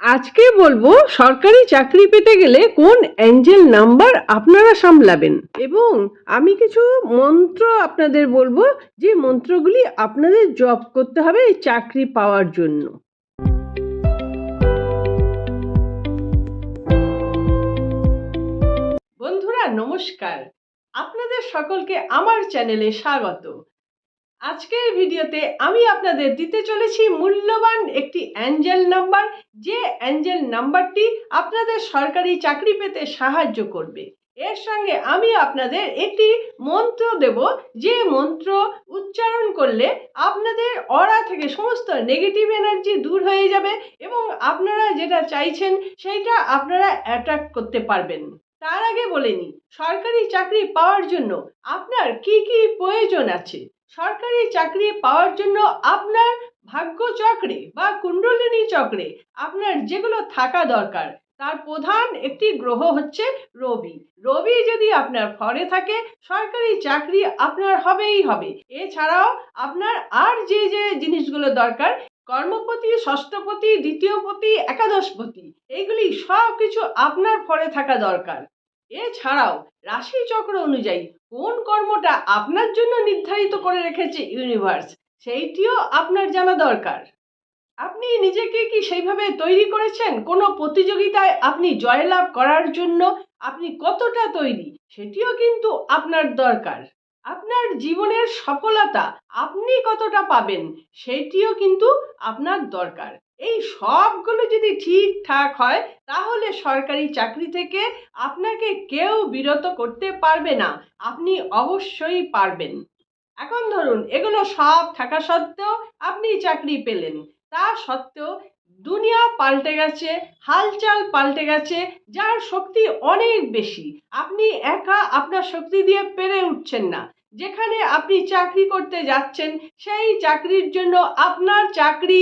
আজকে বলব, সরকারি চাকরি পেতে গেলে কোন অ্যাঞ্জেল নাম্বার আপনারা সামলাবেন? এবং আমি কিছু মন্ত্র আপনাদের বলব, যে মন্ত্রগুলি আপনাদের জব করতে হবে চাকরি পাওয়ার জন্য। বন্ধুরা, নমস্কার। আপনাদের সকলকে আমার চ্যানেলে স্বাগত। আজকের ভিডিওতে আমি আপনাদের দিতে চলেছি মূল্যবান একটি অ্যাঞ্জেল নাম্বার। যে অ্যাঞ্জেল নাম্বারটি আপনাদের সরকারি চাকরি পেতে সাহায্য করবে। এর সঙ্গে আমি আপনাদের একটি মন্ত্র দেব। যে মন্ত্র উচ্চারণ করলে আপনাদের অরা থেকে সমস্ত নেগেটিভ এনার্জি দূর হয়ে যাবে এবং আপনারা যেটা চাইছেন সেইটা আপনারা অ্যাট্রাক্ট করতে পারবেন। তার আগে বলে নিই, সরকারি চাকরি পাওয়ার জন্য আপনার কি কি প্রয়োজন আছে? সরকারি চাকরি পাওয়ার জন্য আপনার ভাগ্য চক্রে বা কুণ্ডলিনী চক্রে আপনার যেগুলো থাকা দরকার, তার প্রধান একটি গ্রহ হচ্ছে রবি। রবি যদি আপনার ফরে থাকে, সরকারি চাকরি আপনার হবেই হবে। এছাড়াও আপনার আর যে যে জিনিসগুলো দরকার, কর্মপতি, ষষ্ঠপতি, দ্বিতীয়পতি, একাদশপতি, এইগুলি সব কিছু আপনার ফরে থাকা দরকার। এছাড়াও রাশি চক্র অনুযায়ী কোন কর্মটা আপনার জন্য নির্ধারিত করে রেখেছে ইউনিভার্স, সেইটিও আপনার জানা দরকার। আপনি নিজেকে কি সেইভাবে তৈরি করেছেন? কোনো প্রতিযোগিতায় আপনি জয়লাভ করার জন্য আপনি কতটা তৈরি? সেটিও কিন্তু আপনার দরকার। আপনার জীবনের সফলতা আপনি কতটা পাবেন? সেটিও কিন্তু আপনার দরকার। এই সবগুলো যদি ঠিকঠাক হয়, তাহলে সরকারি চাকরি থেকে আপনাকে কেউ বিরত করতে পারবে না। আপনি অবশ্যই পারবেন। এখন ধরুন, এগুলো সব থাকা সত্ত্বেও আপনি চাকরি পেলেন। তা সত্ত্বেও দুনিয়া পাল্টে গেছে, হালচাল পাল্টে গেছে, যার শক্তি অনেক বেশি। আপনি একা আপনার শক্তি দিয়ে পেরে উঠছেন না। যেখানে আপনি চাকরি করতে যাচ্ছেন, সেই চাকরির জন্য আপনার চাকরি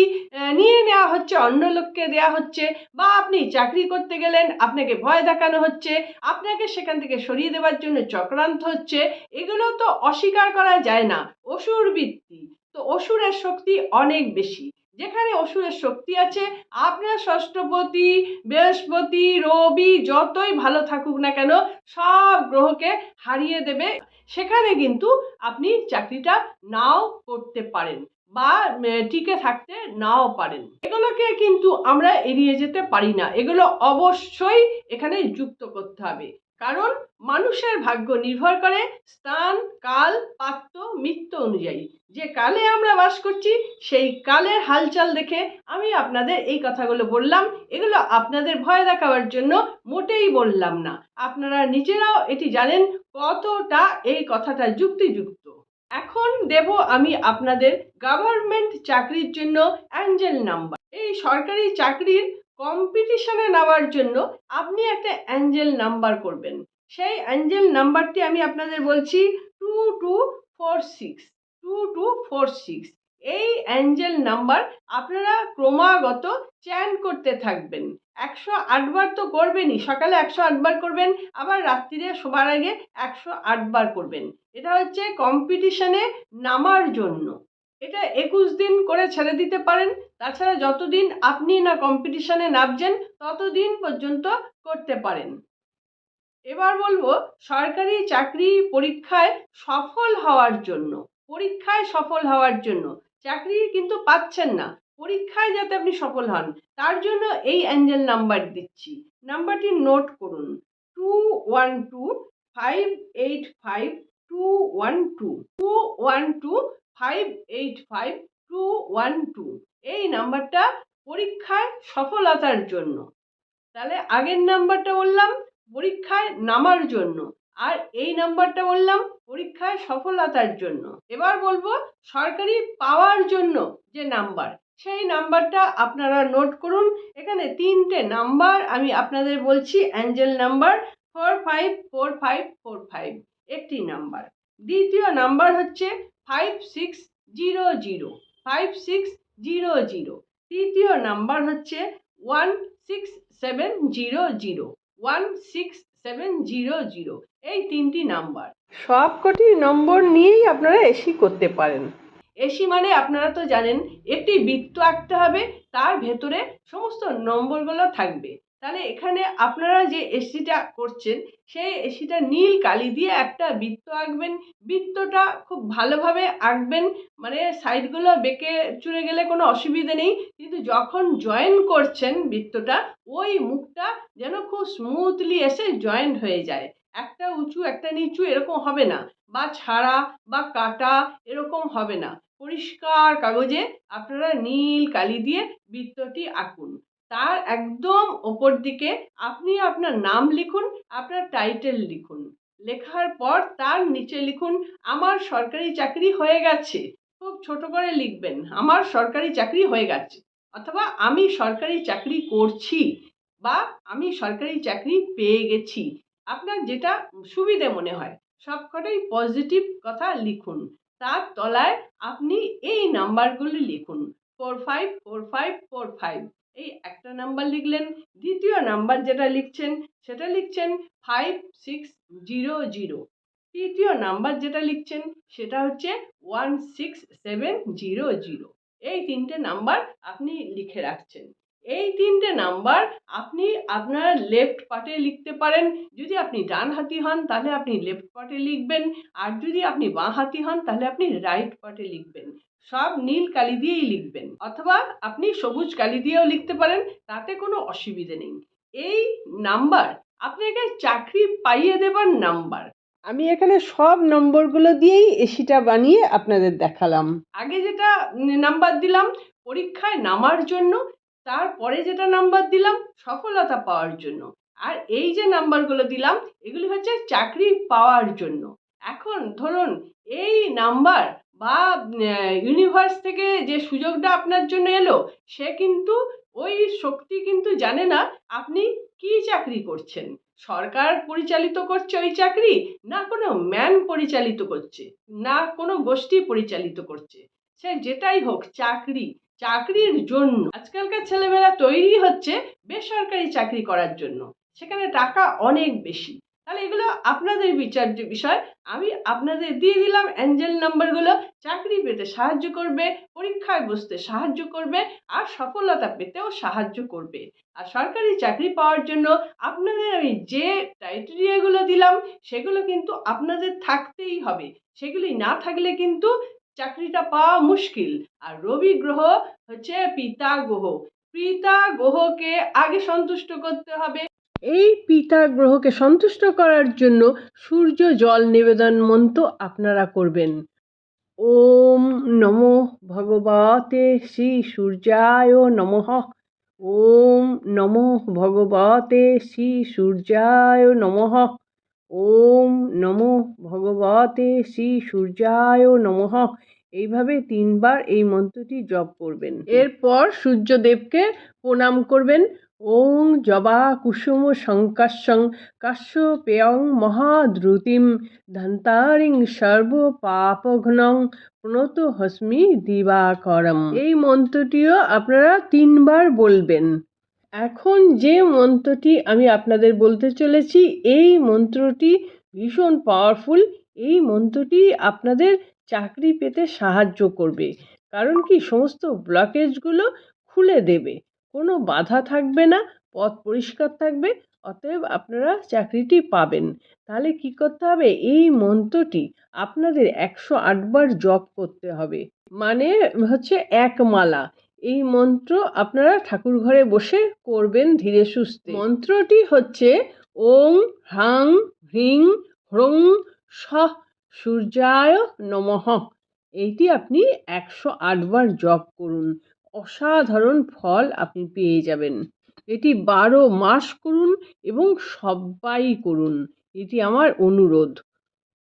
নিয়ে নেওয়া হচ্ছে, অন্য লোককে দেওয়া হচ্ছে বা আপনি চাকরি করতে গেলেন, আপনাকে ভয় দেখানো হচ্ছে, আপনাকে সেখান থেকে সরিয়ে দেওয়ার জন্য চক্রান্ত হচ্ছে, এগুলো তো অস্বীকার করা যায় না। অসুর বৃত্তি। তো অসুরের শক্তি অনেক বেশি। যেখানে অসুরের শক্তি আছে, আপনার ষষ্ঠপতি, বৃহস্পতি, রবি যতই ভালো থাকুক না কেন, সব গ্রহকে হারিয়ে দেবে সেখানে কিন্তু আপনি চাকরিটা নাও করতে পারেন বা টিকে থাকতে নাও পারেন। এগুলোকে কিন্তু আমরা এড়িয়ে যেতে পারি না। এগুলো অবশ্যই এখানে যুক্ত করতে হবে। কারণ মানুষের ভাগ্য নির্ভর করে স্থান, কাল পাত্র মৃত্যু অনুযায়ী। যে কালে আমরা বাস করছি, সেই কালের হালচাল দেখে আমি আপনাদের এই কথাগুলো বললাম। এগুলো আপনাদের ভয় দেখাবার জন্য মোটেই বললাম না। আপনারা নিজেরাও এটি জানেন কতটা এই কথাটা যুক্তিযুক্ত। এখন দেব আমি আপনাদের গভর্নমেন্ট চাকরির জন্য অ্যাঞ্জেল নাম্বার। এই সরকারি চাকরির কম্পিটিশনে নেওয়ার জন্য আপনি একটা অ্যাঞ্জেল নাম্বার করবেন। সেই অ্যাঞ্জেল নাম্বারটি আমি আপনাদের বলছি two two four six two two four six এই অ্যাঞ্জেল নাম্বার আপনারা ক্রমাগত চ্যান করতে থাকবেন। একশো আটবার তো করবেনই, সকালে একশো আটবার করবেন, আবার রাত্রিরে শোবার আগে একশো আটবার করবেন। এটা হচ্ছে কম্পিটিশনে নামার জন্য। এটা একুশ দিন করে ছেড়ে দিতে পারেন। তাছাড়া যতদিন আপনি না কম্পিটিশনে নামছেন, ততদিন পর্যন্ত করতে পারেন। এবার বলব, সরকারি চাকরি পরীক্ষায় সফল হওয়ার জন্য, পরীক্ষায় সফল হওয়ার জন্য চাকরি কিন্তু পাচ্ছেন না। পরীক্ষায় যাতে আপনি সফল হন, তার জন্য এই অ্যাঞ্জেল নাম্বার দিচ্ছি। নাম্বারটি নোট করুন two one two five eight five two one two two one two five eight five two one two এই নাম্বারটা পরীক্ষায় সফলতার জন্য। তাহলে আগের নাম্বারটা বললাম, পরীক্ষায় নামার জন্য। আর এই নাম্বারটা বললাম, পরীক্ষায় সফলতার জন্য। এবার বলব, সরকারি পাওয়ার জন্য যে নাম্বার, সেই নাম্বারটা আপনারা নোট করুন। এখানে তিনটে নাম্বার আমি আপনাদের বলছি angel number four five four five four five একটি নাম্বার। দ্বিতীয় নাম্বার হচ্ছে five six zero zero five six zero zero তৃতীয় নাম্বার হচ্ছে one six seven zero zero one six seven zero zero এই তিনটি নাম্বার। সব কটি নম্বর নিয়েই আপনারা এসি করতে পারেন। এসি মানে আপনারা তো জানেন একটি বৃত্ত আঁকতে হবে তার ভেতরে সমস্ত নম্বরগুলো থাকবে। তাহলে এখানে আপনারা যে এসিটা করছেন, সেই এসিটা নীল কালি দিয়ে একটা বৃত্ত আঁকবেন। বৃত্তটা খুব ভালোভাবে আঁকবেন মানে সাইডগুলো বেঁকে চুড়ে গেলে কোনো অসুবিধে নেই। কিন্তু যখন জয়েন করছেন বৃত্তটা, ওই মুখটা যেন খুব স্মুথলি এসে জয়েন্ট হয়ে যায়। একটা উঁচু, একটা নিচু এরকম হবে না। বা ছাড়া, বা কাটা এরকম হবে না। পরিষ্কার কাগজে আপনারা নীল কালি দিয়ে বৃত্তটি আঁকুন। তার একদম ওপর দিকে আপনি আপনার নাম লিখুন, আপনার টাইটেল লিখুন। লেখার পর তার নিচে লিখুন, আমার সরকারি চাকরি হয়ে গেছে। খুব ছোট করে লিখবেন, আমার সরকারি চাকরি হয়ে গেছে। অথবা, আমি সরকারি চাকরি করছি বা আমি সরকারি চাকরি পেয়ে গেছি। আপনার যেটা সুবিধে মনে হয়, সবকটাই পজিটিভ কথা লিখুন। তার তলায় আপনি এই নাম্বারগুলি লিখুন four five four five four five এই একটা নাম্বার লিখলেন, দ্বিতীয় নাম্বার যেটা লিখছেন, সেটা লিখছেন ফাইভ সিক্স জিরো জিরো তৃতীয় নাম্বার যেটা লিখছেন, সেটা হচ্ছে one six seven zero zero এই তিনটে নাম্বার আপনি লিখে রাখছেন। এই তিনটে নাম্বার আপনি আপনার লেফট পার্টে লিখতে পারেন। যদি আপনি ডান হাতি হন, তাহলে আপনি লেফট পার্টে লিখবেন। আর যদি আপনি বাঁ হাতি হন, তাহলে আপনি রাইট পার্টে লিখবেন। সব নীল কালি দিয়েই লিখবেন। অথবা আপনি সবুজ কালি দিয়েও লিখতে পারেন তাতে কোনো অসুবিধে নেই। এই নাম্বার আপনাকে চাকরি পাইয়ে দেবার নাম্বার। আমি এখানে সব নম্বরগুলো দিয়েই এসিটা বানিয়ে আপনাদের দেখালাম। আগে যেটা নাম্বার দিলাম পরীক্ষায় নামার জন্য তারপরে যেটা নাম্বার দিলাম সফলতা পাওয়ার জন্য। আর এই যে নাম্বারগুলো দিলাম এগুলি হচ্ছে চাকরি পাওয়ার জন্য। এখন ধরুন এই নাম্বার বা ইউনিভার্স থেকে যে সুযোগটা আপনার জন্য এলো, সে কিন্তু ওই শক্তি কিন্তু জানে না আপনি কি চাকরি করছেন। সরকার পরিচালিত করছে ওই চাকরি, না কোনো ম্যান পরিচালিত করছে, না কোনো গোষ্ঠী পরিচালিত করছে। সে যেটাই হোক, চাকরি, চাকরির জন্য। আজকালকার ছেলেমেয়েরা তৈরি হচ্ছে বেসরকারি চাকরি করার জন্য। সেখানে টাকা অনেক বেশি। তাহলে এগুলো আপনাদের বিচার্য বিষয়, আমি আপনাদের দিয়ে দিলাম অ্যাঞ্জেল নাম্বারগুলো চাকরি পেতে সাহায্য করবে, পরীক্ষায় বসতে সাহায্য করবে, আর সফলতা পেতেও সাহায্য করবে। আর সরকারি চাকরি পাওয়ার জন্য আপনাদের আমি যে ক্রাইটেরিয়াগুলো দিলাম, সেগুলো কিন্তু আপনাদের থাকতেই হবে। সেগুলি না থাকলে কিন্তু চাকরিটা পাওয়া মুশকিল। আর রবি গ্রহ হচ্ছে পিতা গ্রহ। পিতা গ্রহকে আগে সন্তুষ্ট করতে হবে। এই পিতা গ্রহকে সন্তুষ্ট করার জন্য সূর্য জল নিবেদন মন্ত্র আপনারা করবেন। ওম নমো ভগবতে শ্রী সূর্যায় নমঃ। ওম নমো ভগবতে শ্রী সূর্যায় নমঃ। ওম নমো ভগবতে শ্রী সূর্যায় নমঃ। এইভাবে তিনবার এই মন্ত্রটি জপ করবেন। এরপর সূর্যদেবকে প্রণাম করবেন। ওং জবা কুসুম শঙ্কাশং কাশ্যপেয়ং মহাদ্রুতিম ধন্তারিং সর্ব পাপঘ্নং প্রণত হস্মি দিবাকরম। এই মন্ত্রটিও আপনারা তিনবার বলবেন। এখন যে মন্ত্রটি আমি আপনাদের বলতে চলেছি, এই মন্ত্রটি ভীষণ পাওয়ারফুল এই মন্ত্রটি আপনাদের চাকরি পেতে সাহায্য করবে। কারণ কি, সমস্ত ব্লকেজগুলো খুলে দেবে। কোনো বাধা থাকবে না, পথ পরিষ্কার থাকবে, অতএব আপনারা চাকরিটি পাবেন। তাহলে কি করতে হবে? এই মন্ত্রটি আপনাদের একশো আটবার জপ করতে হবে। মানে হচ্ছে এক মালা। এই মন্ত্র আপনারা ঠাকুর ঘরে বসে করবেন ধীরে সুস্থে। মন্ত্রটি হচ্ছে ওং হ্রাং হ্রিং হ্রং সহ সূর্যায় নমঃ। এইটি আপনি একশো আটবার জপ করুন। অসাধারণ ফল আপনি পেয়ে যাবেন। এটি বারো মাস করুন এবং সবাই করুন। এটি আমার অনুরোধ।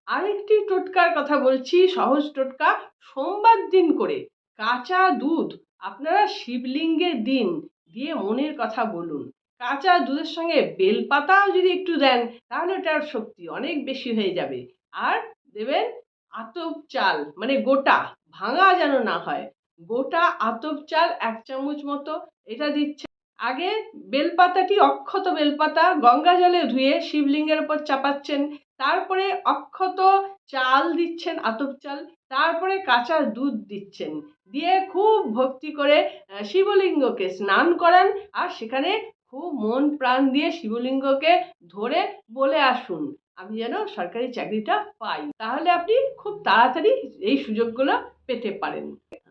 আরেকটি টোটকার কথা বলছি, সহজ টোটকা, সোমবার দিন করে কাঁচা দুধ আপনারা শিবলিঙ্গের দিন দিয়ে মনের কথা বলুন। কাঁচা দুধের সঙ্গে বেলপাতাও যদি একটু দেন, তাহলে ওটার শক্তি অনেক বেশি হয়ে যাবে। আর দেবেন আতপ চাল মানে গোটা, ভাঙা যেন না হয়। গোটা আতপ চাল এক চামচ মতো এটা দিচ্ছে। আগে বেলপাতাটি অক্ষত বেলপাতা গঙ্গা জলে ধুয়ে শিবলিঙ্গের ওপর চাপাচ্ছেন। তারপরে অক্ষত চাল দিচ্ছেন আতপ চাল, তারপরে কাঁচা দুধ দিচ্ছেন। দিয়ে খুব ভক্তি করে শিবলিঙ্গকে স্নান করান আর সেখানে খুব মন প্রাণ দিয়ে শিবলিঙ্গকে ধরে বলে আসুন। আমি যেন সরকারি চাকরিটা পাই। তাহলে আপনি খুব তাড়াতাড়ি এই সুযোগগুলো পেতে পারেন।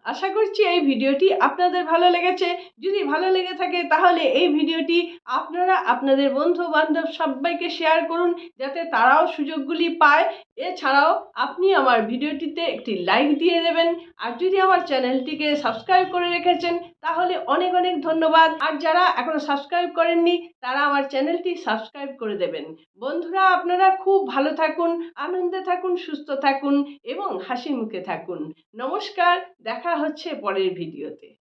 আশা করছি এই ভিডিওটি আপনাদের ভালো লেগেছে। যদি ভালো লেগে থাকে, তাহলে এই ভিডিওটি আপনারা আপনাদের বন্ধু বান্ধব সবাইকে শেয়ার করুন, যাতে তারাও সুযোগগুলি পায় এছাড়াও আপনি আমার ভিডিওটিতে একটি লাইক দিয়ে দেবেন। আর যদি আমার চ্যানেলটিকে সাবস্ক্রাইব করে রেখেছেন, তাহলে অনেক অনেক ধন্যবাদ। আর যারা এখনও সাবস্ক্রাইব করেননি, তারা আমার চ্যানেলটি সাবস্ক্রাইব করে দেবেন। বন্ধুরা, আপনারা খুব ভালো থাকুন, আনন্দে থাকুন, সুস্থ থাকুন এবং হাসি মুখে থাকুন। নমস্কার, দেখা হচ্ছে পরের ভিডিওতে।